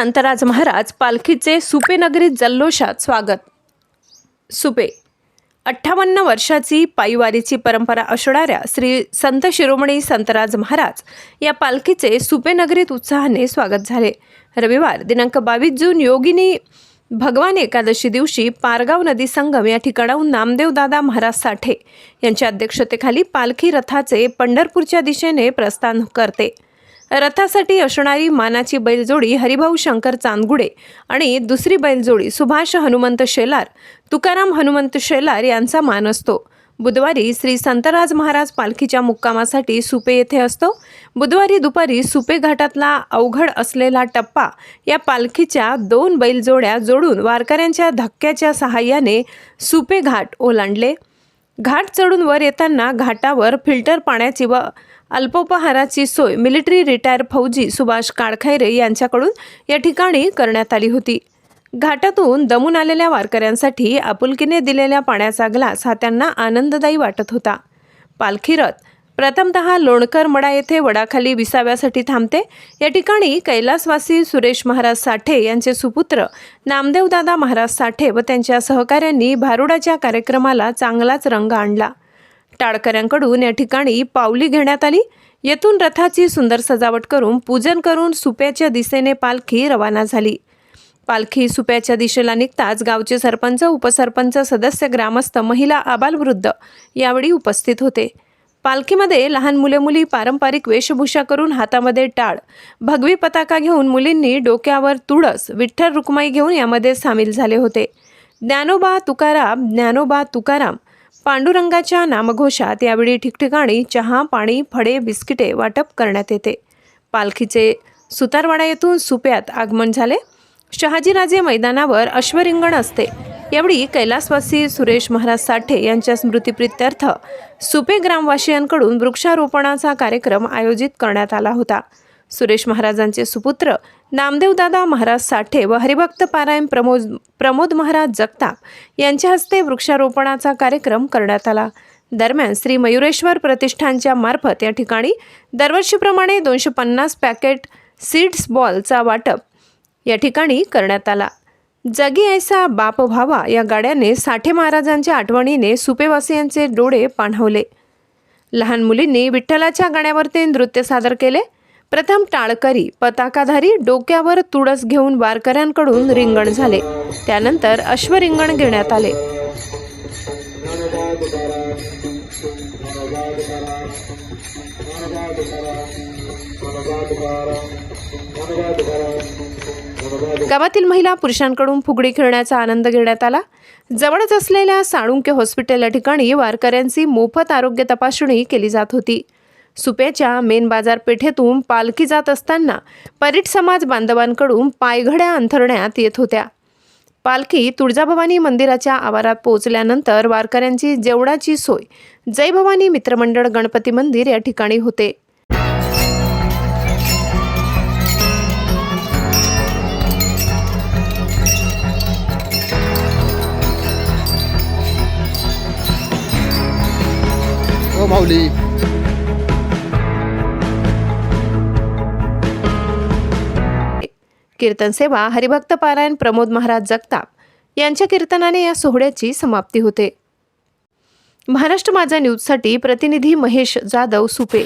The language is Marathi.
संतराज महाराज पालखीचे सुपेनगरी जल्लोषात स्वागत. सुपे. अठ्ठावन्न वर्षाची पायीवारीची परंपरा असणाऱ्या श्री संत शिरोमणी संतराज महाराज या पालखीचे सुपेनगरीत उत्साहाने स्वागत झाले. रविवार दिनांक बावीस जून योगिनी भगवान एकादशी दिवशी पारगाव नदी संगम या ठिकाणाहून नामदेव दादा महाराज साठे यांच्या अध्यक्षतेखाली पालखी रथाचे पंढरपूरच्या दिशेने प्रस्थान करते. रथासाठी असणारी मानाची बैलजोडी हरिभाऊ शंकर चांदगुडे आणि दुसरी बैलजोडी सुभाष हनुमंत शेलार तुकाराम हनुमंत शेलार यांचा मान असतो. बुधवारी श्री संतराज महाराज पालखीच्या मुक्कामासाठी सुपे येथे असतो. बुधवारी दुपारी सुपे घाटातला अवघड असलेला टप्पा या पालखीच्या दोन बैलजोड्या जोडून वारकऱ्यांच्या धक्क्याच्या सहाय्याने सुपे घाट ओलांडले. घाट चढून वर येताना घाटावर फिल्टर पाण्याची व अल्पोपहाराची सोय मिलिटरी रिटायर फौजी सुभाष काळखैरे यांच्याकडून या ठिकाणी करण्यात आली होती. घाटातून दमून आलेल्या वारकऱ्यांसाठी आपुलकीने दिलेल्या पाण्याचा ग्लास हा त्यांना आनंददायी वाटत होता. पालखी रथ प्रथमतः लोणकर मडा येथे वडाखाली विसाव्यासाठी थांबते. या ठिकाणी कैलासवासी सुरेश महाराज साठे यांचे सुपुत्र नामदेवदादा महाराज साठे व त्यांच्या सहकाऱ्यांनी भारुडाच्या कार्यक्रमाला चांगलाच रंग आणला. टाळकऱ्यांकडून या ठिकाणी पावली घेण्यात आली. येथून रथाची सुंदर सजावट करून पूजन करून सुप्याच्या दिशेने पालखी रवाना झाली. पालखी सुप्याच्या दिशेला निघताच गावचे सरपंच उपसरपंच सदस्य ग्रामस्थ महिला आबालवृद्ध यावेळी उपस्थित होते. पालखीमध्ये लहान मुले मुली पारंपरिक वेशभूषा करून हातामध्ये टाळ भगवी पताका घेऊन मुलींनी डोक्यावर तुळस विठ्ठल रुक्माई घेऊन यामध्ये सामील झाले होते. ज्ञानोबा तुकाराम ज्ञानोबा तुकाराम पांडुरंगाच्या नामघोषात यावेळी ठिकठिकाणी चहा पाणी फळे बिस्किटे वाटप करण्यात येते. पालखीचे सुतारवाडा येथून सुप्यात आगमन झाले. शहाजीराजे मैदानावर अश्वरिंगण असते. यावेळी कैलासवासी सुरेश महाराज साठे यांच्या स्मृतीप्रित्यर्थ सुपे ग्रामवासियांकडून वृक्षारोपणाचा कार्यक्रम आयोजित करण्यात आला होता. सुरेश महाराजांचे सुपुत्र नामदेवदादा महाराज साठे व हरिभक्त पारायण प्रमोद प्रमोद महाराज जगताप यांच्या हस्ते वृक्षारोपणाचा कार्यक्रम करण्यात आला. दरम्यान श्री मयुरेश्वर प्रतिष्ठानच्या मार्फत या ठिकाणी दरवर्षीप्रमाणे दोनशे पन्नास पॅकेट सीड्स बॉलचा वाटप या ठिकाणी करण्यात आला. जगी ऐसा बाप व्हावा या गाड्याने साठे महाराजांच्या आठवणीने सुपेवासियांचे डोळे पाणवले. लहान मुलींनी विठ्ठलाच्या गाण्यावरती नृत्य सादर केले. प्रथम टाळकरी पताकाधारी डोक्यावर तुळस घेऊन वारकऱ्यांकडून रिंगण झाले. त्यानंतर अश्वरिंगण घेण्यात आले. गावातील महिला पुरुषांकडून फुगडी खेळण्याचा आनंद घेण्यात आला. जवळच असलेल्या साळुंके हॉस्पिटल या ठिकाणी वारकऱ्यांची मोफत आरोग्य तपासणी केली जात होती. सुप्याच्या मेन बाजारपेठेतून पालखी जात असताना परीट समाज बांधवांकडून पायघड्या अंथरण्यात येत होत्या. पालखी तुळजाभवानी मंदिराच्या आवारात पोहोचल्यानंतर वारकऱ्यांची जेवणाची सोय. जय भवानी मित्रमंडळ गणपती मंदिर या ठिकाणी होते. हो माऊली. कीर्तन सेवा हरिभक्त पारायण प्रमोद महाराज जगताप यांच्या कीर्तनाने या सोहळ्याची समाप्ती होते. महाराष्ट्र माझा न्यूजसाठी प्रतिनिधी महेश जाधव सुपे.